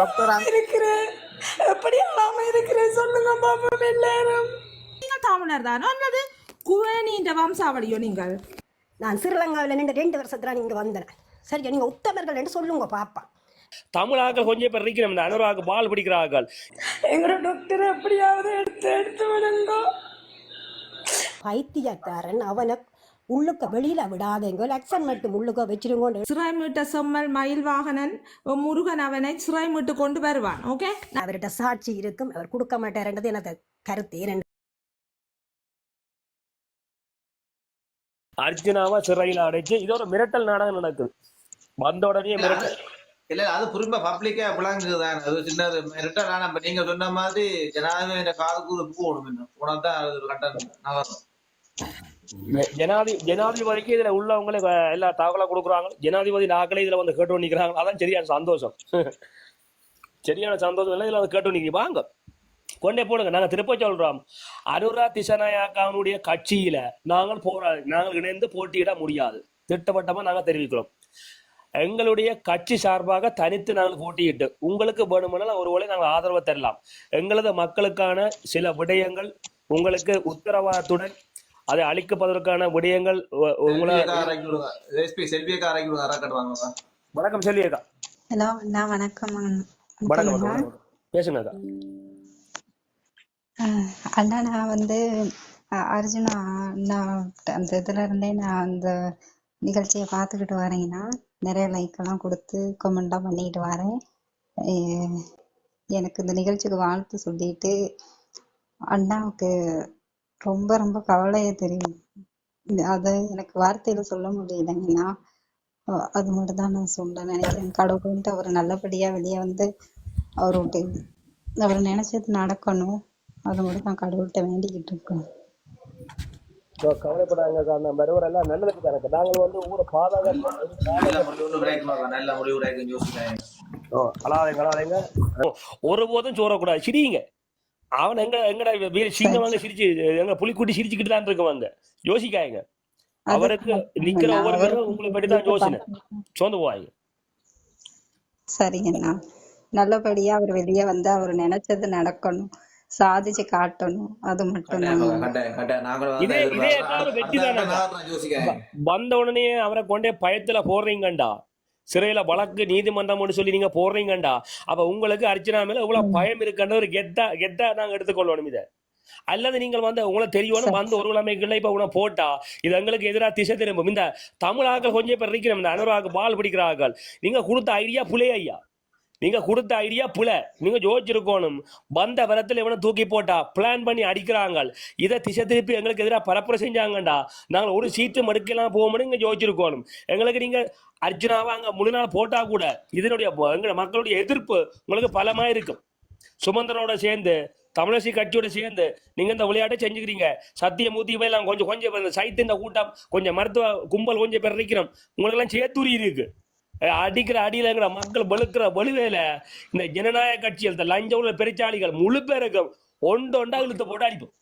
Doctor? இருக்கிறேன். எப்படி ஆகாம இருக்கிறேன் சொல்லுங்க பாப்பா எல்லாரும். நீங்கள் தமிழர் தானோ? அல்லது குவேனின்ற வம்சாவளியோ நீங்கள்? நான் ஸ்ரீலங்காவில் நின்று ரெண்டு வருஷத்துல நீங்க வந்தேன். சரி நீங்க உத்தமர்கள் என்று சொல்லுங்க பாப்பா. தமிழ் ஆக்கள் கொஞ்சம் பேர் இருக்கிறோம் இந்த அனுராக பால் பிடிக்கிற ஆக்கள் எங்களோட டாக்டர் எப்படியாவது எடுத்து எடுத்து விடுங்க. பைத்தியக்காரன் அவனை உள்ளுக்க வெளியில விடாதேங்க. லட்சம் மட்டும் உள்ளுக்க வச்சிருங்கோன்னு சிறை மீட்ட செம்மல் மயில் வாகனன் முருகன் அவனை சிறை மீட்டு கொண்டு வருவான். ஓகே அவர்கிட்ட சாட்சி இருக்கும். அவர் கொடுக்க மாட்டாருன்றது எனக்கு கருத்து. ரெண்டு அர்ஜுனாவை சிறையில் அடைச்சு இது ஒரு மிரட்டல் நாடகம் நடக்குது. வந்த உடனே மிரட்டல். இல்ல அது புரிம்ப பப்ளிக்கா விளங்குதான் அது சின்னது ரிட்டர்ன் ஆனா இப்ப நீங்க சொன்ன மாதிரி ஜனாதிபதி காதுக்கு போகணும். இன்னும் போனதான் அது ஒரு கட்டம் நகரும் ஜனாதி ஜனாதிபதிக்கு இதுல உள்ளவங்களே எல்லா தகவலா கொடுக்குறாங்க. ஜனாதிபதி நாக்களே இதுல வந்து கேட்டு நிக்கிறாங்க. அதான் சரியான சந்தோஷம். சரியான சந்தோஷம் இல்லை இதுல வந்து கேட்டு நிக்கிறீங்க. வாங்க. கொண்டே போடுங்க. நாங்க திருப்ப சொல்றோம். அனுரா திசநாயக்காவுடைய கட்சியில நாங்கள் போரா நாங்கள் இணைந்து போட்டியிட முடியாது. திட்டவட்டமா நாங்க தெரிவிக்கிறோம். எங்களுடைய கட்சி சார்பாக தனித்து நாங்கள் போட்டியிட்டு உங்களுக்கு வேணுமென்றால் ஒருவேளை நாங்கள் ஆதரவு தரலாம். எங்களது மக்களுக்கான சில விடயங்கள் உங்களுக்கு உத்தரவாதத்துடன் அதை அளிக்கப்படுவதற்கான விடயங்கள் வணக்கம் செல்வியக்கா. ஹலோ அண்ணா வணக்கம். வணக்கம். பேசுங்க அண்ணா நான் வந்து அர்ஜுனா நான் அந்த இதுல இருந்தே நான் அந்த நிகழ்ச்சியை பார்த்துக்கிட்டு வரேங்கன்னா நிறைய லைக் எல்லாம் கொடுத்து கமெண்ட்லாம் பண்ணிக்கிட்டு வரேன். எனக்கு இந்த நிகழ்ச்சிக்கு வாழ்த்து சொல்லிட்டு அண்ணாவுக்கு ரொம்ப ரொம்ப கவலையை தெரியும். அதை எனக்கு வார்த்தையில சொல்ல முடியலைங்கன்னா அஹ், அது மட்டும் தான் நான் சொல்ல நினைக்கிறேன். கடவுள்ன்ட்டு அவர் நல்லபடியா வெளியே வந்து அவருடைய அவர் நினைச்சது நடக்கணும். அது மட்டும் நான் கடவுள்கிட்ட வேண்டிக்கிட்டு இருக்கேன் இதோ கவலைப்படாங்க காரணம் வருவர் எல்லாம் நல்லதுக்கு தானே நாங்கள் வந்து ஊரை ஓ, ஒருபோதும் சோறக்கூடாது. சிரிங்க அவன் எங்க எங்கடா வீர சிங்கமாங்க சிரிச்சு எங்க புலிக்குட்டி சிரிச்சுக்கிட்டு தான் இருக்குவாங்க யோசிக்காங்க அவருக்கு நிக்கிற ஒவ்வொரு உங்களை பற்றி தான் யோசனை. சோர்ந்து போவாங்க சரிங்கண்ணா. நல்லபடியா அவர் வெளியே வந்து அவர் நினைச்சது நடக்கணும். சாதிச்சு காட்டணும். அது மட்டும் வந்த உடனே அவரை கொண்டே பயத்துல போடுறீங்கண்டா. சிறையில வழக்கு நீதிமன்றம்னு சொல்லி நீங்க போடுறீங்கண்டா. அப்ப உங்களுக்கு அர்ச்சனா மேல இவ்வளவு பயம் இருக்குன்ற ஒரு கெத்தா கெத்தா நாங்க எடுத்துக்கொள்ளணும் இதை. அல்லது நீங்கள் வந்து உங்களுக்கு தெரியணும் வந்து ஒரு கிழமைக்குள்ள இப்ப உன போட்டா இது எங்களுக்கு எதிராக திசை திரும்பும். இந்த தமிழாக்கள் கொஞ்சம் பேர் இருக்கிறோம் இந்த அனுராக பால் பிடிக்கிற ஆக்கள் நீங்க கொடுத்த ஐடியா புலே ஐயா? நீங்க கொடுத்த ஐடியா புல நீங்க யோசிச்சிருக்கணும். வந்த வரத்துல இவனை தூக்கி போட்டா பிளான் பண்ணி அடிக்கிறாங்க. இதை திசை திருப்பி எங்களுக்கு எதிராக பரப்புரை செஞ்சாங்கண்டா. நாங்கள் ஒரு சீட்டு மடுக்கலாம் போகணும்னு இங்கே யோசிச்சிருக்கணும். எங்களுக்கு நீங்க அர்ஜுனாவை அங்கே முழு நாள் போட்டா கூட இதனுடைய எங்க மக்களுடைய எதிர்ப்பு உங்களுக்கு பலமா இருக்கும். சுமந்திரனோட சேர்ந்து தமிழரசி கட்சியோட சேர்ந்து நீங்க இந்த விளையாட்டை செஞ்சுக்கிறீங்க. சத்தியமூர்த்தி போயெல்லாம் கொஞ்சம் கொஞ்சம் சைத்து இந்த கூட்டம் கொஞ்சம் மருத்துவ கும்பல் கொஞ்சம் பேர் இருக்கிறோம் உங்களுக்கு எல்லாம் சேத்துரி இருக்கு அடிக்கிற அடியிலங்கிற மக்கள் வெளுக்கிற வலுவேல இந்த ஜனநாயக கட்சிகள் இந்த லஞ்ச உள்ள பெருச்சாளிகள் முழு பேருக்கும் ஒன்று ஒன்றா இழுத்து போட்டு அடிப்போம்.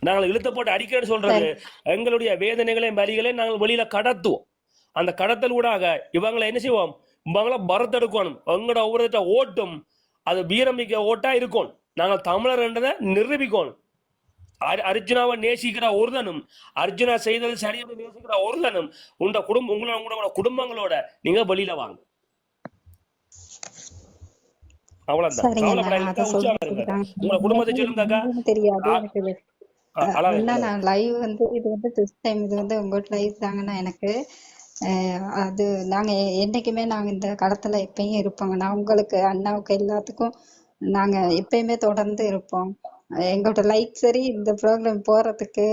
நாங்கள் இழுத்து போட்டு அடிக்கிறேன்னு சொல்றது எங்களுடைய வேதனைகளையும் வரிகளையும் நாங்கள் வெளியில கடத்துவோம். அந்த கடத்தல் ஊடாக இவங்களை என்ன செய்வோம்? இவங்கள பரத்தெடுக்கணும் எங்களோட ஒவ்வொருத்த ஓட்டும். அது வீரமிக்க ஓட்டா இருக்கும். நாங்கள் தமிழர் என்றதை நிரூபிக்கணும். அர்ஜுனாவை நேசிக்கிற ஒருதனும் அர்ஜுனா செய்தது சரியாக நேசிக்கிற ஒருதனும் உங்க குடும்பம் உங்களோட உங்களோட குடும்பங்களோட நீங்க வெளியில வாங்க. அவ்வளவுதான். உங்களோட குடும்பத்தை சொல்லுங்கக்கா தெரியாது நான் லைவ் வந்து இது வந்து ஃபர்ஸ்ட் டைம் இது வந்து உங்க லைவ் தாங்கண்ணா எனக்கு அது நாங்க என்னைக்குமே நாங்க இந்த களத்துல எப்பயும் இருப்போங்கண்ணா உங்களுக்கு அண்ணாவுக்கு எல்லாத்துக்கும் நாங்க எப்பயுமே தொடர்ந்து இருப்போம். எங்களோட லைக் சரி இந்த ப்ரோக்ராம் போறதுக்கு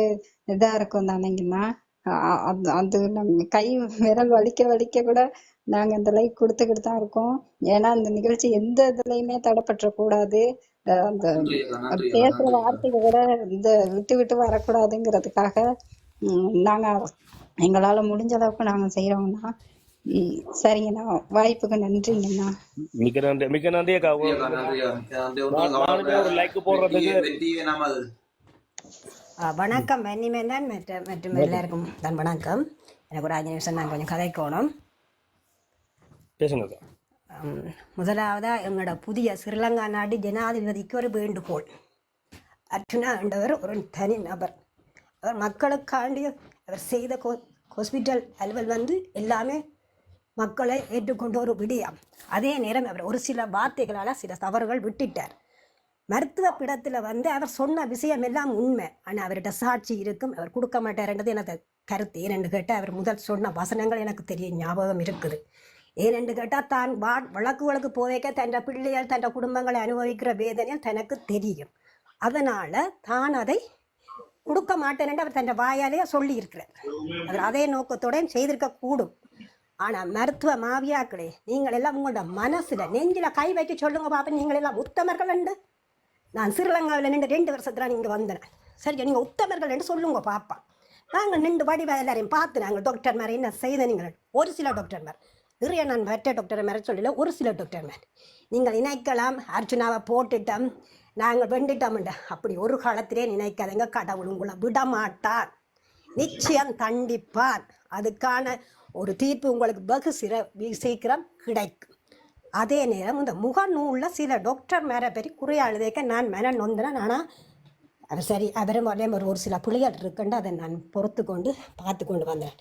இதா இருக்கும் தானேங்கண்ணா அது அது நம்ம கை விரல் வலிக்க வலிக்க கூட நாங்க இந்த லைக் கொடுத்துக்கிட்டு தான் இருக்கோம். ஏன்னா இந்த நிகழ்ச்சி எந்த இதுலயுமே தடைப்பட்டுற கூடாது. அந்த பேசுற. வார்த்தைகள் கூட இந்த விட்டு விட்டு வரக்கூடாதுங்கிறதுக்காக நாங்க எங்களால முடிஞ்ச அளவுக்கு நாங்க செய்யறோம்னா சரிங்கண்ணா. வாய்ப்புக்கு நன்றிங்கண்ணா மிக்க நன்றி மிக்க நன்றி அக்கா. ஒரு like போடுறதுக்கு- வணக்கம். இனிமேல் தான் மற்ற மற்றும் எல்லாருக்கும் தான் வணக்கம். எனக்கு ஒரு அஞ்சு நிமிஷம் நான் கொஞ்சம் கதைக்கணும். பேசுங்க அக்கா. ம், முதலாவதா எங்களோட புதிய ஸ்ரீலங்கா நாட்டு ஜனாதிபதிக்கு ஒரு வேண்டுகோள். அர்ச்சுனா என்றவர் ஒரு தனி நபர். அவர் மக்களுக்காண்டி அவர் செய்த ஹாஸ்பிட்டல் அலுவல் வந்து எல்லாமே மக்களை ஏற்றுக்கொண்ட ஒரு விடயம். அதே நேரம் அவர் ஒரு சில வார்த்தைகளால் சில தவறுகள் விட்டுட்டார். மருத்துவ பிடத்தில் வந்து அவர் சொன்ன விஷயம் எல்லாம் உண்மை. ஆனால் அவர்கிட்ட சாட்சி இருக்கும். அவர் கொடுக்க மாட்டார்ன்றது எனது கருத்து. ஏனென்று கேட்டால் அவர் முதல் சொன்ன வசனங்கள் எனக்கு தெரிய ஞாபகம் இருக்குது. ஏனென்று கேட்டால் தான் வா வழக்குகளுக்கு போவேக்க தன் பிள்ளைகள் தன் குடும்பங்களை அனுபவிக்கிற வேதனையும் தனக்கு தெரியும். அதனால் தான் அதை கொடுக்க மாட்டேன் என்று அவர் தன் வாயாலேயே சொல்லியிருக்கிறார். அவர் அதே நோக்கத்தோடையும் செய்திருக்க கூடும் ஆனால் மருத்துவ மாவியாக்களே நீங்கள் எல்லாம் உங்களோட மனசில் நெஞ்சில் கை வைக்க சொல்லுங்க பாப்பா நீங்கள் எல்லாம் உத்தமர்கள் என்று. நான் ஸ்ரீலங்காவில் நின்று ரெண்டு வருஷத்துல இங்கே வந்தேன். சரி நீங்கள் உத்தமர்கள் என்று சொல்லுங்க பாப்பா. நாங்கள் நின்று வடிவ எல்லாரையும் பார்த்து நாங்கள் டாக்டர் மாதிரி என்ன செய்த நீங்கள்? ஒரு சில டாக்டர் மாதிரி நிறைய நான் வெற்ற டாக்டர் மாதிரி சொல்லல ஒரு சில டாக்டர் மாதிரி நீங்கள் நினைக்கலாம் அர்ஜுனாவை போட்டுட்டோம் நாங்கள் வெண்டுட்டோம்ண்டு அப்படி ஒரு காலத்திலே நினைக்காதீங்க கடவுள் உங்களை விடமாட்டார். நிச்சயம் தண்டிப்பார் அதுக்கான ஒரு தீர்ப்பு உங்களுக்கு வெகு சிற சீக்கிரம் கிடைக்கும். அதே நேரம் இந்த முகநூலில் சில டாக்டர் மேலே பெரிய குறைய அழுதைக்க நான் மேலே நொந்தேன் ஆனால் அவர் சரி அவரும் அதே மாதிரி ஒரு சில புள்ளிகள் இருக்குண்டு அதை நான் பொறுத்து கொண்டு பார்த்து கொண்டு வந்தேன்.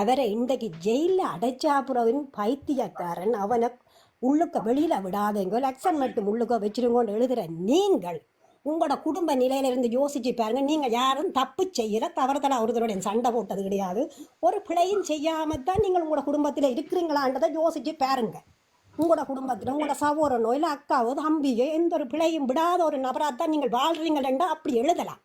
அவரை இன்றைக்கு ஜெயிலில் அடைச்சாப்புறவின் பைத்தியக்காரன் அவனை உள்ளுக்க வெளியில் விடாதீங்க லக்ஷன் மட்டும் உள்ளுக்க வச்சிருங்கோன்னு எழுதுகிற நீங்கள் உங்களோட குடும்ப நிலையில இருந்து யோசிச்சு பாருங்க. நீங்கள் யாரும் தப்பு செய்யல தவறுதலாக ஒருத்தருடைய சண்டை போட்டது கிடையாது. ஒரு பிழையும் செய்யாமல் தான் நீங்கள் உங்களோட குடும்பத்தில் இருக்கிறீங்களான்றதை யோசிச்சு பாருங்க. உங்களோட குடும்பத்தில் உங்களோட சகோதரனோ இல்லை அக்காவோ தம்பியோ எந்த ஒரு பிழையும் விடாத ஒரு நபராக தான் நீங்கள் வாழ்றீங்களா அப்படி எழுதலாம்.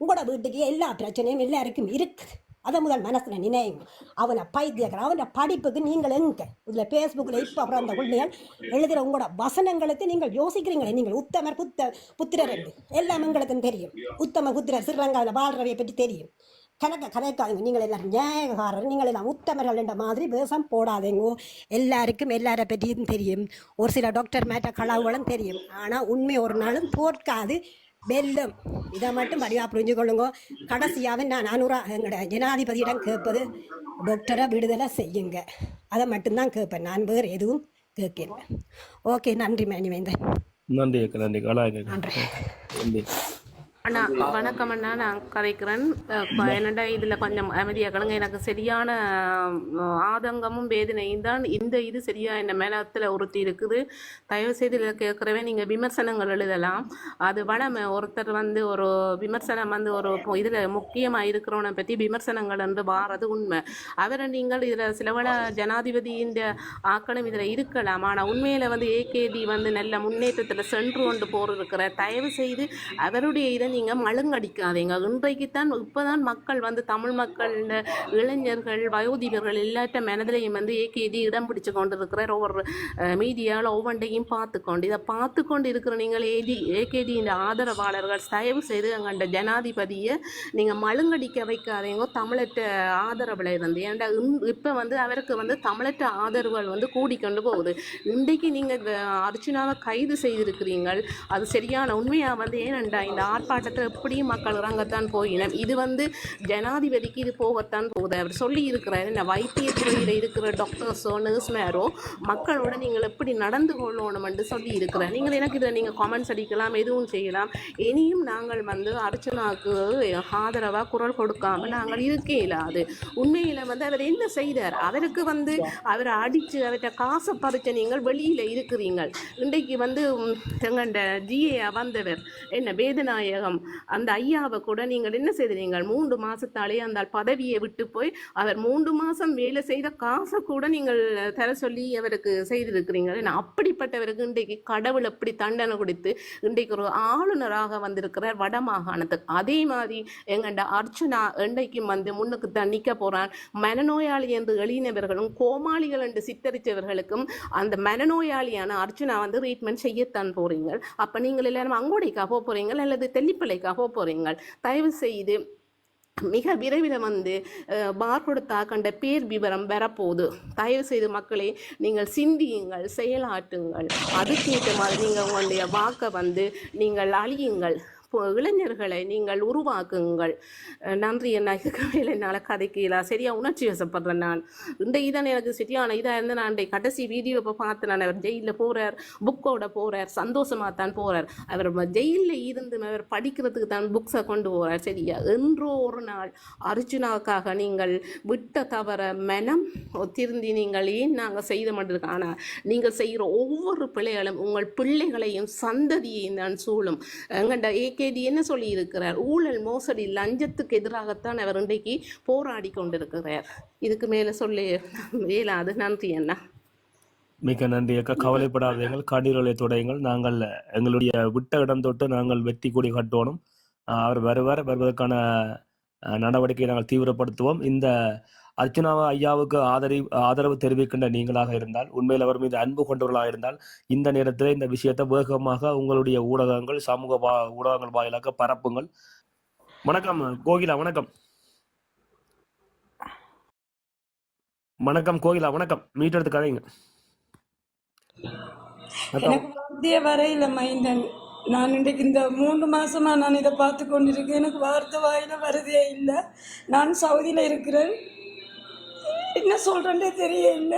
உங்களோட வீட்டுக்கு எல்லா பிரச்சனையும் எல்லாருக்கும் இருக்குது. அதை முதல் மனசில் நினைங்க அவனை பைத்தியக்காரன் அவன படிப்புக்கு நீங்கள் எங்க? இதில் ஃபேஸ்புக்கில் இப்போ அப்புறம் அந்த பிள்ளைகள் எழுதுகிற உங்களோட வசனங்களுக்கு நீங்கள் யோசிக்கிறீங்களே? நீங்கள் உத்தமர் புத்த புத்திரர் என்று. எல்லாம் எங்களுக்கும் தெரியும். உத்தம புத்திரர் ஸ்ரீலங்காவில் வாழ்றவையை பற்றி தெரியும். கணக்க கதைக்காதீங்க நீங்கள் எல்லாரும் நியாயகாரர் நீங்கள் எல்லாம் உத்தமர்கள் என்ற மாதிரி வேஷம் போடாதேங்கோ. எல்லாருக்கும் எல்லாரை பற்றியும் தெரியும். ஒரு சில டாக்டர் மேட்ட கலாவுகளும் தெரியும். ஆனால் உண்மை ஒரு நாளும் தோற்காது வெல்லும். இதை மட்டும் படிவா புரிஞ்சு கொள்ளுங்க கடைசியாக நான் அனுரா எங்களோட ஜனாதிபதியிடம் கேட்பது டாக்டரை விடுதலை செய்யுங்க. அதை மட்டும்தான் கேட்பேன். நான் வேறு எதுவும் கேட்கிறேன் ஓகே நன்றி மணிவேந்தன். நன்றி நன்றி. நன்றி. நன்றி. அண்ணா வணக்கம் அண்ணா. நான் கதைக்கிறேன். என்னடா இதில் கொஞ்சம் அமைதியாக கிடங்க எனக்கு சரியான ஆதங்கமும் வேதனையும் தான் இந்த இது சரியாக என்ன மேலத்தில் ஒருத்தி இருக்குது. தயவு செய்து இதில் கேட்குறவே நீங்கள் விமர்சனங்கள் எழுதலாம். அது வளமை ஒருத்தர் வந்து ஒரு விமர்சனம் வந்து ஒரு இதில் முக்கியமாக இருக்கிறவனை பற்றி விமர்சனங்கள் என்று வாரது உண்மை. அவரை நீங்கள் இதில் சிலவள ஜனாதிபதியின் ஆக்கணும் இதில் இருக்கலாம். ஆனால் உண்மையில் வந்து ஏகேடி வந்து நல்ல முன்னேற்றத்தில் சென்று கொண்டு போயிருக்கிற தயவு செய்து அவருடைய இதை நீங்கள் மழுங்கடிக்காதீங்க. இன்றைக்கு தான் இப்போ தான் மக்கள் வந்து தமிழ் மக்கள் இளைஞர்கள் வயோதிகர்கள் எல்லாற்ற மனதிலையும் வந்து ஏகேதி இடம் பிடிச்சு கொண்டு இருக்கிற ஒவ்வொரு மீடியாவில் ஒவ்வொன்றையும் பார்த்து கொண்டு இதை பார்த்து கொண்டு இருக்கிற நீங்கள் ஏடி ஏகேடியின் ஆதரவாளர்கள் தயவு செய்து கண்ட ஜனாதிபதியை நீங்கள் மழுங்கடிக்க வைக்காதீங்க. தமிழற்ற ஆதரவில் இருந்து ஏன்டா இப்போ வந்து அவருக்கு வந்து தமிழற்ற ஆதரவுகள் வந்து கூடிக்கொண்டு போகுது. இன்றைக்கு நீங்கள் அர்ச்சனாவை கைது செய்திருக்கிறீங்கள். அது சரியான உண்மையாக வந்து ஏனண்டா இந்த ஆர்ப்பாட்டம் ஆர்ப்பாட்டத்தை எப்படியும் மக்கள் இறங்கத்தான் போயினம் இது வந்து ஜனாதிபதிக்கு இது போகத்தான் போகுது. அவர் சொல்லி இருக்கிறார் என்ன வைத்தியத்துறையில் இருக்கிற டாக்டர்ஸோ நர்ஸ்மேரோ மக்களோட நீங்கள் எப்படி நடந்து கொள்ளணும்னு சொல்லி இருக்கிறார் நீங்கள் எனக்கு இதில் நீங்கள் காமெண்ட்ஸ் அடிக்கலாம் எதுவும் செய்யலாம். இனியும் நாங்கள் வந்து அர்ச்சனாவுக்கு ஆதரவாக குரல் கொடுக்காம நாங்கள் இருக்கே இல்லாது உண்மையில் வந்து அவர் என்ன செய்தார்? அவருக்கு வந்து அவரை அடித்து அவர்கிட்ட காசை பறிச்ச நீங்கள் வெளியில் இருக்கிறீங்கள் இன்றைக்கு வந்து ம், எங்கண்ட ஜிஏ வந்தவர் என்ன வேதநாயகம் அந்த ஐயாவை கூட நீங்கள் என்ன செய்தீர்கள் மூன்று மாசத்தாலே அந்த பதவியை விட்டு போய் அவர் மூன்று மாசம் வேலை செய்த காசை கூட நீங்கள் தர சொல்லி அவருக்கு செய்திருக்கிறீங்க அப்படிப்பட்டவருக்கு இன்றைக்கு கடவுள் அப்படி தண்டனை கொடுத்து இன்றைக்கு ஒரு ஆளுநராக வந்திருக்கிறார் வட மாகாணத்துக்கு. அதே மாதிரி எங்கண்ட அர்ச்சனா இன்றைக்கும் வந்து முன்னுக்கு தான் நிற்க போகிறான் மனநோயாளி என்று எழுதினவர்களும் கோமாளிகள் என்று சித்தரித்தவர்களுக்கும் அந்த மனநோயாளியான அர்ச்சனா வந்து ட்ரீட்மெண்ட் செய்யத்தான் போகிறீங்க அப்போ நீங்கள் எல்லாரும் அங்கோடைக்காக போக போகிறீங்க அல்லது தெல்லிப்பள்ளைக்காக போக போகிறீங்க தயவு செய்து மிக விரைவில் வந்து அஹ், பார் கொடுத்தா கண்ட பேர் விவரம் வரப்போகுது. தயவு செய்து மக்களே நீங்கள் சிந்தியுங்கள் செயலாட்டுங்கள் அதுக்கேற்ற மாதிரி நீங்கள் உங்களுடைய வாக்கை வந்து நீங்கள் அழியுங்கள். இளைஞர்களை நீங்கள் உருவாக்குங்கள். நன்றி என்ன இருக்கவே என்னால் கதைக்கலாம் சரியா உணர்ச்சி வசப்படுறேன் நான். இந்த இதான் எனக்கு சரியான இதாக இருந்து நான் அன்றைய கடைசி வீடியோ இப்போ பார்த்து நான் அவர் ஜெயிலில் போகிறார் புக்கோட போகிறார் சந்தோஷமாக தான் போகிறார் அவர் ஜெயிலில் இருந்து அவர் படிக்கிறதுக்கு தான் புக்ஸை கொண்டு போகிறார் சரியா? என்றோ ஒரு நாள் அர்ஜுனாவுக்காக நீங்கள் விட்ட தவற மனம் திருந்தி நீங்கள் ஏன் நாங்கள் செய்த மாட்டிருக்கோம் ஆனால் நீங்கள் செய்கிற ஒவ்வொரு பிள்ளைகளும் உங்கள் பிள்ளைகளையும் சந்ததியையும் தான் சூழும். எங்கண்ட கேதி என்ன சொல்லி இருக்கிறார் ஊழல் மோசடி லஞ்சத்துக்கு எதிராகத்தான் அவர் இன்றைக்கு போராடி கொண்டிருக்கிறார். இதுக்கு மேலே சொல்லி. இயலாது நன்றி அண்ணா. மிக்க நன்றி அக்கா. கவலைப்படாதீர்கள். காடீரலை துடையுங்கள். நாங்கள் எங்களுடைய விட்ட இடம் தொட்டு நாங்கள் வெற்றி கூடி கட்டணும் அவர் வருவார். வருவதற்கான நடவடிக்கையை நாங்கள் தீவிரப்படுத்துவோம். இந்த அர்ச்சனாவா ஐயாவுக்கு ஆதரவு ஆதரவு தெரிவிக்கின்ற நீங்களாக இருந்தால் உண்மையில் அவர் மீது அன்பு கொண்டவர்களாக இருந்தால் இந்த நேரத்தில் இந்த விஷயத்தை வேகமாக உங்களுடைய ஊடகங்கள் சமூக வா ஊடகங்கள் வாயிலாக பரப்புங்கள். வணக்கம் கோகிலா வணக்கம். வணக்கம் கோகிலா வணக்கம். மீட் எடுத்து கதைங்க. வார்த்தையே வரையில மைந்தன். நான் இன்றைக்கு இந்த மூன்று மாசமா நான் இதை பார்த்து கொண்டிருக்கேன். எனக்கு வார்த்தை வாயில வருதே இல்லை. நான் சவுதியில் இருக்கிறேன். என்ன சொல்றேன்னே தெரியல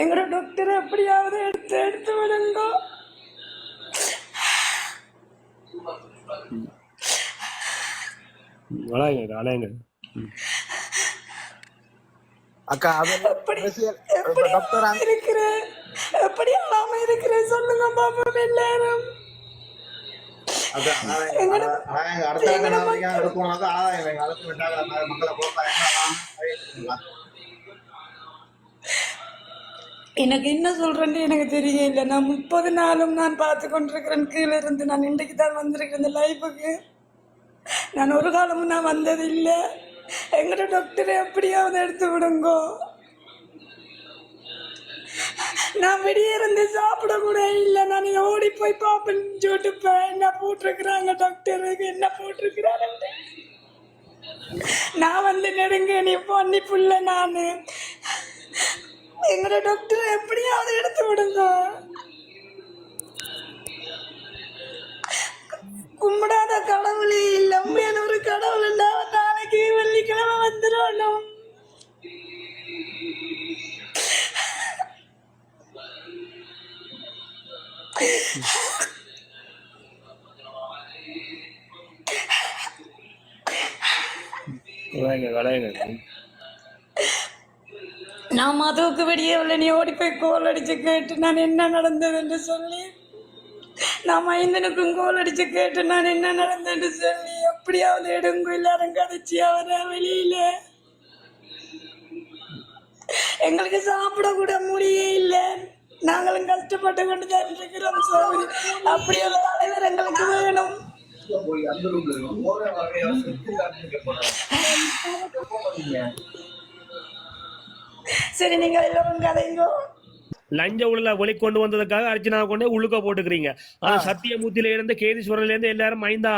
எங்களோட டாக்டர் எப்படியாவது எடுத்து எடுத்து விடுங்க அலையுங்க அலையுங்க அக்கா டாக்டர் இருக்கிறேன் எப்படி அழாம இருக்கிறேன் சொல்லுங்க பாப்பா எல்லாரும் அதான் அடுத்த எடுக்கணும் மக்களை எனக்கு என்ன சொல்றேன்னு எனக்கு தெரியல. நான் முப்பது நாளும் நான் பார்த்து கொண்டிருக்கிறேன். கீழே இருந்து நான் இன்றைக்கு தான் வந்திருக்கிறேன் இந்த லைஃபுக்கு நான் ஒரு காலமும் நான் வந்தது இல்லை எங்கட டாக்டரை எப்படியாவது எடுத்து விடுங்கோ. நான் வெளியே இருந்து சாப்பிட கூட இல்லை. நான் ஓடி போய் பார்ப்பேன் சொல்லிட்டு என்ன போட்டிருக்கிறாங்க டாக்டருக்கு என்ன போட்டிருக்கிறாரு? நான் நீ பண்ணி புள்ள நான். எங்களோட டாக்டர் எப்படியாவது எடுத்து விடுங்க. கும்பிடாத கடவுளே இல்லை ஒரு கடவுள் இல்லை நாளைக்கு வெள்ளிக்கிழமை வந்துடணும் அலையுங்க அலையுங்க நான் மதுவுக்கு வெளியே உள்ள நீ ஓடி போய் கோல் அடிச்சு கேட்டு நான் என்ன நடந்தது என்று சொல்லி நான் மைந்தனுக்கும் கோல் அடிச்சு கேட்டு நான் என்ன நடந்ததுன்னு சொல்லி எப்படியாவது எடுங்க எல்லாரும் கதைச்சி அவரை வெளியில. எங்களுக்கு சாப்பிட கூட முடியே இல்லை. நாங்களும் கஷ்டப்பட்டு கொண்டு தான் இருக்கிறோம் சோதரி. அப்படி தலைவர் எங்களுக்கு வேணும். சரி நீங்க எல்லாரும் கதைங்கோ லஞ்ச ஊழல வெளிக்கொண்டு வந்ததுக்காக அர்ச்சனா கொண்டு உள்ளுக்க போட்டுக்கிறீங்க. ஆனா சத்தியமூர்த்தியில இருந்து கேதீஸ்வரர்ல இருந்து எல்லாரும் மைந்தா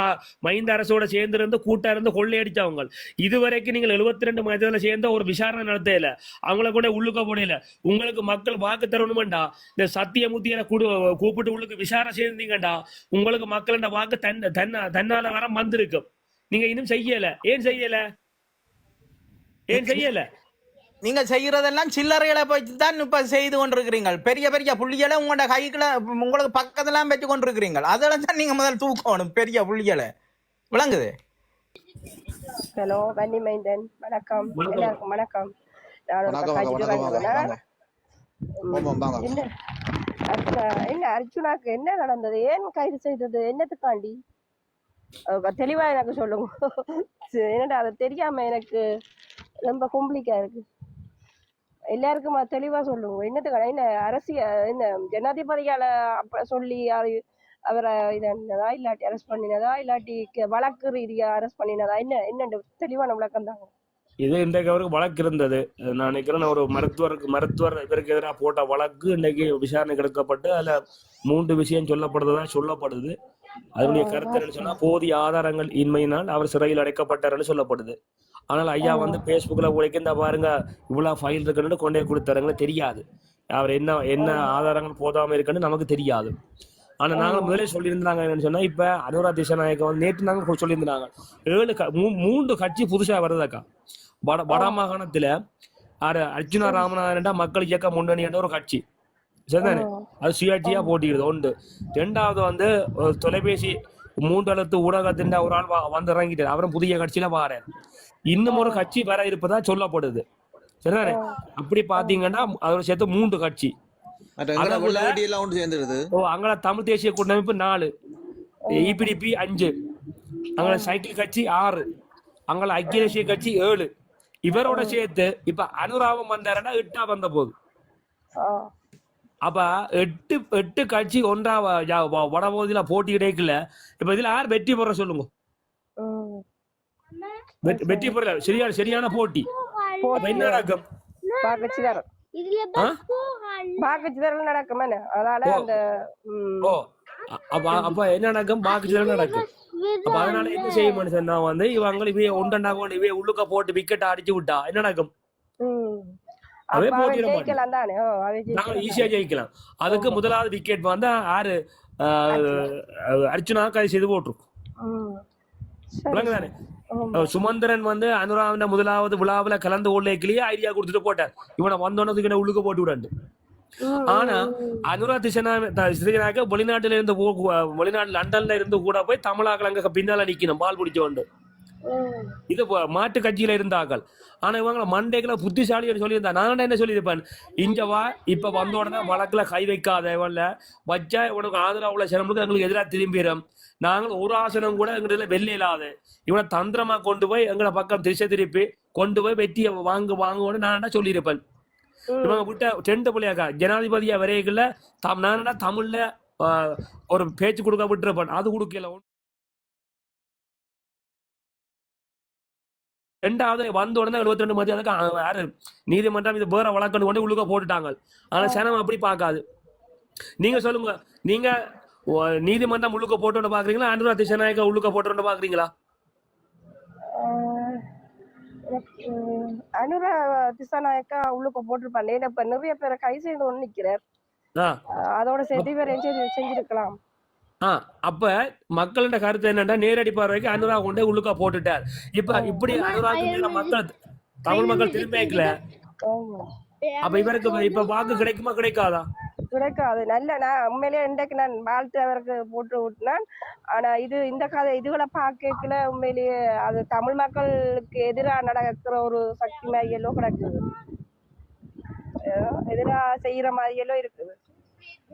மைந்த அரசோட சேர்ந்து இருந்து கூட்டா இருந்து கொள்ளையடிச்சவங்க இதுவரைக்கும் நீங்கள் எழுபத்தி ரெண்டு மதத்துல சேர்ந்த ஒரு விசாரணை நடத்தையில அவங்கள கூட உள்ளுக்க போடல. உங்களுக்கு மக்கள் வாக்கு தரணுமெண்டா? இந்த சத்தியமூர்த்தியில கூடு கூப்பிட்டு உள்ளுக்கு விசாரணை செய்திருந்தீங்கடா உங்களுக்கு மக்கள் இந்த வாக்கு தன் தன்ன தன்னால வர வந்திருக்கும் நீங்க இன்னும் செய்யல. ஏன் செய்யல? ஏன் செய்யல? நீங்க செய்யறதெல்லாம் சில்லறைகளை வச்சு தான் இப்ப செய்து கொண்டிருக்கிறீங்க பெரிய பெரிய புள்ளிகளை உங்களோட கைக்குள்ள உங்களுக்கு பக்கத்துலாம் வச்சு கொண்டிருக்கிறீங்க அதெல்லாம் தான் நீங்க முதல்ல தூக்கணும் பெரிய புள்ளிகளை. விளங்குது? ஹலோ வன்னி மைந்தன். வணக்கம். எல்லாருக்கும் வணக்கம். என்ன? அர்ச்சனா என்ன அர்ஜுனாக்கு என்ன நடந்தது? ஏன் கைது செய்தது? என்னத்துக்காண்டி? தெளிவா எனக்கு சொல்லுங்க. சரி, என்னடா அது தெரியாம எனக்கு ரொம்ப கும்பலிக்கா இருக்கு. எல்லாருக்கும் அது தெளிவா சொல்லுங்க. என்னத்துக்கான என்ன அரசியல் என்ன ஜனாதிபதியால அப்ப சொல்லி அவரை இதா இல்லாட்டி அரெஸ்ட் பண்ணினதா இல்லாட்டி வழக்கு ரீதியா அரெஸ்ட் பண்ணினதா என்ன என்ன தெளிவான விளக்கம் தாங்க. இது இன்றைக்கு அவருக்கு வழக்கு இருந்தது. நான் நினைக்கிறேன் ஒரு மருத்துவருக்கு மருத்துவர் இவருக்கு எதிராக போட்ட வழக்கு இன்னைக்கு விசாரணை எடுக்கப்பட்டு அதுல மூன்று விஷயம் சொல்லப்படுறதா சொல்லப்படுது. அதனுடைய கருத்து என்ன சொன்னா போதிய ஆதாரங்கள் இன்மையினால் அவர் சிறையில் அடைக்கப்பட்டார்னு சொல்லப்படுது. ஆனால் ஐயா வந்து பேஸ்புக்ல உடைக்க இந்த பாருங்க இவ்வளவு ஃபைல் இருக்குன்னு கொண்டே கொடுத்தாருங்கன்னு தெரியாது. அவர் என்ன என்ன ஆதாரங்கள் போதாம இருக்குன்னு நமக்கு தெரியாது. ஆனா நாங்க முதலே சொல்லியிருந்தாங்க என்னன்னு சொன்னா இப்ப அனுரா திசநாயக்க வந்து நேற்று நாங்க சொல்லியிருந்தாங்க. ஏழு க- மூ- மூன்று கட்சி புதுசா வருதாக்கா வட வட மாகாணத்துல அர்ஜுனா ராமநாதன்டா மக்கள் இயக்க முன்னணி என்ற ஒரு கட்சி. சரிதானே? அது சுயாட்சியா போட்டிக்கிறது உண்டு ரெண்டாவது வந்து ஒரு தொலைபேசி மூன்று எழுத்து ஊடகத்தின் ஒரு ஆள் வந்து இறங்கிட்டார் அவரும் புதிய கட்சியில வாரார். இன்னும் ஒரு கட்சி வர இருப்பதா சொல்லப்படுது. சரிதானே? அப்படி பாத்தீங்கன்னா அதோட சேர்த்து மூன்று கட்சி. ஓ அங்கே தமிழ் தேசிய கூட்டமைப்பு நாலு. இபிடிபி அஞ்சு. அங்கே சைக்கிள் கட்சி ஆறு. அங்கே ஐக்கிய தேசிய கட்சி ஏழு. இவரோட சேர்த்து இப்ப அனுராவம் வந்தாருன்னா எட்டா வந்த போது. ஆ. அப்ப எட்டு எட்டு கட்சி ஒன்றா வடபகுதியில போட்டி கிடைக்கல இப்ப இதுல யார் வெற்றி பெற சொல்லுங்க? வெற்றி- வெற்றி பெற சரியான சரியான போட்டி. என்ன நடக்கும்? என்ன நடக்கும்? பாக்கிச்சு நடக்கும். அப்ப அதனால என்ன செய்ய மனுஷன் வந்து இவங்க இவைய ஒன்றண்டா கொண்டு இவைய உள்ளுக்க போட்டு விக்கெட் அடிச்சு விட்டா என்ன நடக்கும்? அவன் போட்டியிட. ஜெயிக்கலாம் தானே? ஈஸியா ஜெயிக்கலாம். அதுக்கு முதலாவது விக்கெட் வந்து ஆறு ஆஹ், அர்ச்சுனா கை செய்து போட்டிருக்கும். சுமந்திரன் வந்து அனுராவின முதலாவது விழாவுல கலந்து கொள்ளைக்கிலேயே ஐடியா கொடுத்துட்டு போட்டார். இவனை வந்தோன்னதுக்கு உள்ளுக்க போட்டு விடாண்டு. ஆனா அனுரா திசனா வெளிநாட்டுல இருந்து வெளிநாட்டு லண்டன்ல இருந்து கூட போய் தமிழாக்கள் அங்க பின்னால நிக்கணும் பால் பிடிச்சோண்டு ம். இது போ- மாட்டு கட்சியில இருந்தார்கள். ஆனா இவங்களை மண்டைக்குள்ள புத்திசாலி சொல்லியிருந்தா. நான் என்ன சொல்லியிருப்பேன்? இங்க வா இப்ப வந்த உடனே வழக்குல கை வைக்காத இவன்ல. வச்சா உனக்கு ஆதரவு உள்ள சிரமத்துக்கு எங்களுக்கு எதிராக திரும்பிடும் நாங்கள் ஒரு ஆசனம் கூட எங்களுக்கு வெள்ளை இல்லாத. இவனை தந்திரமா கொண்டு போய் எங்களை பக்கம் திசை திருப்பி கொண்டு போய் வெட்டிய வாங்கு வாங்குவோன்னு நான் என்ன சொல்லியிருப்பேன்? இவங்க விட்ட டென்ட் பிள்ளையாக்கா ஜனாதிபதியா வரையில தம் நான் என்ன தமிழ்ல ஆஹ், ஒரு பேச்சு கொடுக்க விட்டுருப்பேன். அது கொடுக்கல. ரெண்டாவது வந்த உடனே எழுபத்தி ரெண்டு மதி அதுக்கு அஹ், யாரு? நீதிமன்றம் இது வேற வழக்கன்னு கொண்டு உள்ளுக்க போட்டுட்டாங்க. ஆனா சனம் அப்படி பார்க்காது. நீங்க சொல்லுங்க நீங்க நீதிமன்றம் உள்ளுக்க போட்டு பாக்குறீங்களா அனுரா திசநாயக்க உள்ளுக்க போட்டு பாக்குறீங்களா அனுரா திசாநாயக்கா உள்ளுக்க போட்டிருப்பாங்க. இப்ப நிறைய பேரை கை செய்து ஒண்ணு நிக்கிறார் அதோட சேர்த்து செஞ்சு செஞ்சிருக்கலாம். ஆ அப்ப மக்களோட கருத்து என்னன்னா நேரடி பார்வைக்கு அனுரா கொண்டே உள்ளுக்க போட்டுட்டார். இப்ப இப்படி அனுராக்கு மேல மக்கள் தமிழ் மக்கள் திரும்ப வைக்கல. அப்ப இவருக்கு இப்ப வாக்கு கிடைக்குமா கிடைக்காதா? கிடைக்காது. நல்ல நான் உண்மையிலேயே இன்றைக்கு நான் வாழ்த்து அவருக்கு போட்டு விட்டினான் ஆனா இது இந்த கதை இதுகளை பார்க்கல உண்மையிலேயே அது தமிழ் மக்களுக்கு எதிராக நடக்கிற ஒரு சக்தி மாதிரியெல்லாம் கிடக்குது. எதிராக செய்யற மாதிரியெல்லாம் இருக்குது.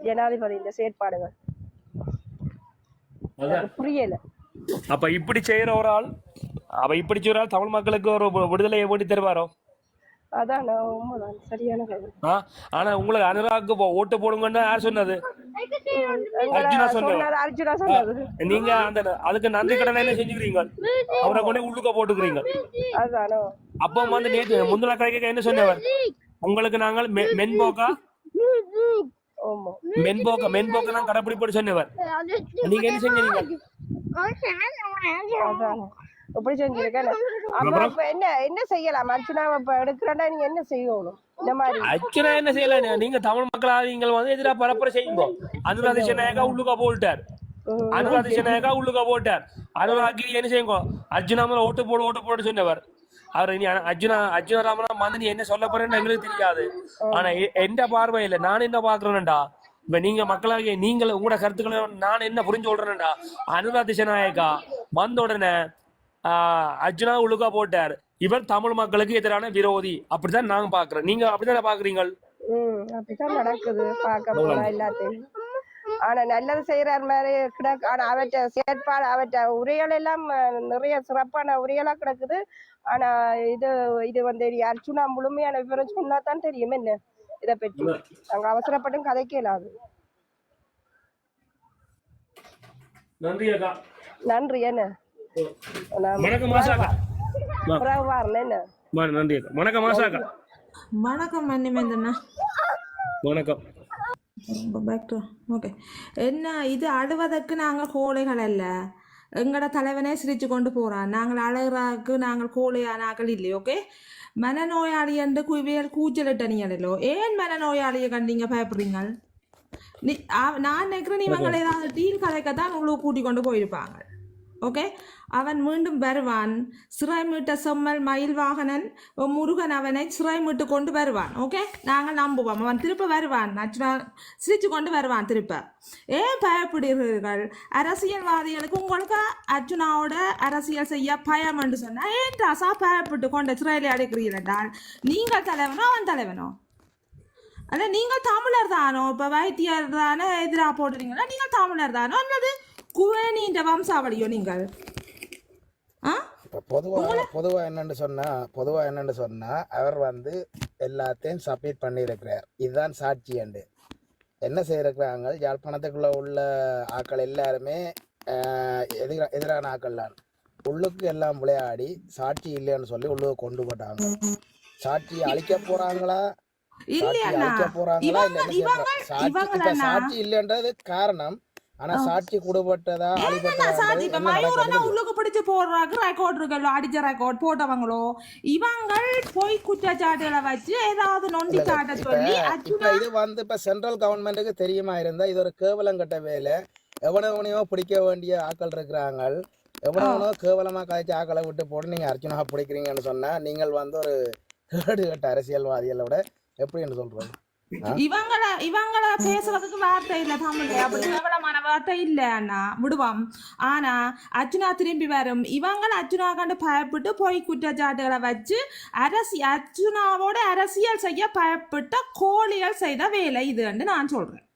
ஜனாதிபதி இந்த செயற்பாடுகள். புரியல. அப்ப இப்படி செய்யற ஒரு ஆள் அப்ப இப்படி செய்யற ஆள் தமிழ் மக்களுக்கு ஒரு விடுதலையை ஓடி தருவாரோ? அதான் சரியான ஆனா உங்களுக்கு அனுராக்கு போ- ஓட்டு போடுங்கன்னு யார் சொன்னது? அர்ஜுனா. சொன்னது நீங்க அந்த அதுக்கு நன்றி கடனை என்ன செஞ்சுக்கிறீங்க? அவரை கொண்டு உள்ளுக்க போட்டுக்கிறீங்க. அதானோ? அப்போ வந்து நேற்று முந்தின கடைக்கு என்ன சொன்னவர்? உங்களுக்கு நாங்கள் மென்போக்கா? மென்போக்க மென்போக்க தான் கடைப்பிடிப்போடு சொன்னவர். நீங்க என்ன செஞ்சீங்க? எப்படி செஞ்சிருக்கேன். என்ன என்ன செய்யலாம்? அர்ச்சனாவை இப்ப எடுக்கிறேன்னா நீங்க என்ன செய்யணும்? இந்த மாதிரி. அச்சுனா என்ன செய்யல நீங்க தமிழ் மக்களா நீங்கள் வந்து எதிராக பரப்புரை செய்யுங்க. அனுராதிஷ நாயகா உள்ளுக்க போட்டார் ம். அனுராதிஷ நாயகா உள்ளுக்க போட்டார் அனுராக்கி என்ன செய்யுங்க? அர்ஜுனா ஓட்டு போடு ஓட்டு போடு சொன்னவர். அவர் இனி அர்ஜுனா அர்ஜுன ராமனா வந்து நீ என்ன சொல்ல போறேன்னு எங்களுக்கு தெரியாது. ஆனா எந்த பார்வையில நான் என்ன பாக்குறேன்டா இப்ப நீங்க மக்களாகிய நீங்கள் உங்களோட கருத்துக்களை நான் என்ன புரிஞ்சு சொல்றேன்டா அனுரா திசநாயக்கா வந்த உடனே ஆஹ், அர்ஜுனா உள்ளுக்கா போட்டார். இவர் தமிழ் மக்களுக்கு எதிரான விரோதி. அப்படிதான் நாங்க பாக்குறோம் நீங்க அப்படித்தானே பாக்குறீங்க அப்படித்தான் நடக்குது. பார்க்க போனா எல்லாத்தையும். ஆனா நல்லது செய்யறாரு மாதிரி கிடக்கு. ஆனா அவற்ற செயற்பாடு அவற்ற உரைகள் எல்லாம் நிறைய சிறப்பான உரைகளா கிடக்குது. ஆனா இது இது வந்து அர்ச்சுனா முழுமையான விவரம் சொன்னா தான் தெரியும். என்ன? இதை பற்றி. நாங்க அவசரப்பட்டும் கதைக்க இயலாது. நன்றி அக்கா. நன்றி என்ன? வணக்கம் வணக்கம் மாசாக்கா வணக்கம் வணக்கம். பேக் ஓகே என்ன இது அழுவதற்கு நாங்கள் கோழைகள் அல்ல. எங்களோட தலைவனே சிரிச்சு கொண்டு போறான். நாங்கள் அழுகிறாக்கு நாங்கள் கோழையானாக்கள் இல்லை ஓகே மனநோயாளி என்று குவியல் கூச்சலிட்ட நீங்களோ. ஏன் மனநோயாளியை கண்டீங்க? பயப்படுறீங்க நீ நான் நினைக்கிறேன் இவங்களை ஏதாவது டீல் கதைக்கத்தான் உங்களுக்கு கூட்டிக் கொண்டு போயிருப்பாங்க. ஓகே அவன் மீண்டும் வருவான். சிறை மீட்ட செம்மல் மயில் வாகனன் முருகன் அவனை சிறை மீட்டு கொண்டு வருவான். ஓகே நாங்கள் நம்புவோம். அவன் திருப்ப வருவான். நச்சுனா சிரிச்சு கொண்டு வருவான் திருப்ப. ஏன் பயப்படுகிறீர்கள்? அரசியல்வாதிகளுக்கு உங்களுக்கு அர்ஜுனாவோட அரசியல் செய்ய பயம் என்று சொன்னால் ஏன் ராசா பயப்பட்டு கொண்ட சிறையில் அடைக்கிறீர்கள் என்றால் நீங்கள் தலைவனோ அவன் தலைவனோ? அல்ல நீங்கள் தமிழர் தானோ? இப்போ வைத்தியர் தானே எதிராக போடுறீங்களா நீங்கள் தமிழர் தானோ? அல்லது குவேனின்ற வம்சாவளியோ நீங்கள்? ஆ? பொதுவாக பொதுவாக என்னன்னு சொன்னா பொதுவாக என்னன்னு சொன்னா அவர் வந்து எல்லாத்தையும் சப்மிட் பண்ணியிருக்கிறார். இதுதான் சாட்சி அண்டு. என்ன செய்யிருக்கிறாங்க? யாழ்ப்பாணத்துக்குள்ள உள்ள ஆட்கள் எல்லாருமே எதிர எதிரான ஆட்கள் தான் உள்ளுக்கு எல்லாம் விளையாடி சாட்சி இல்லைன்னு சொல்லி உள்ளுக்கு கொண்டு போட்டாங்க. சாட்சியை அழிக்க போறாங்களா? சாட்சி அழிக்க போறாங்களா? இவங்க இல்ல சாட்சி சாட்சி இல்லைன்றது காரணம். ஆனா சாட்சி என்னண்ணா சாதி இப்ப மயூரனா உள்ளுக்கு பிடிச்சு போடுறாங்க ரெக்கார்ட் இருக்கല്ലോ அடிச்ச ரெக்கார்ட் போட்டவங்களோ. இவங்கள் போய் குற்றச்சாட்டுகளை வச்சு ஏதாவது நொண்டி. சாட்ட சொல்லி இது வந்து இப்ப சென்ட்ரல் கவர்மெண்ட்டுக்கு தெரியுமா இருந்தா இது ஒரு கேவலங்கட்ட வேலை. எவனவனையோ பிடிக்க வேண்டிய ஆட்கள் இருக்கிறாங்க எவனவனோ கேவலமா கழிச்சு ஆக்களை விட்டு போட்டு நீங்க அர்ச்சனா பிடிக்கிறீங்கன்னு சொன்னா நீங்கள் வந்து ஒரு கேடு கட்ட அரசியல்வாதிகளை விட எப்படின்னு சொல்றது? ஆ? இவங்கள இவங்கள பேசுறதுக்கு வார்த்தை இல்ல தமிழ்ல அப்படி கேவலமான வார்த்தை இல்ல அண்ணா விடுவோம் ஆனா அர்ஜுனா திரும்பி வரும் இவங்கள அர்ஜுனா கண்டு பயப்பட்டு போய் குற்றச்சாட்டுகளை வச்சு அரசி அர்ஜுனாவோட அரசியல் செய்ய பயப்பட்ட கோழிகள் செய்த வேலை இதுன்னு நான் சொல்றேன்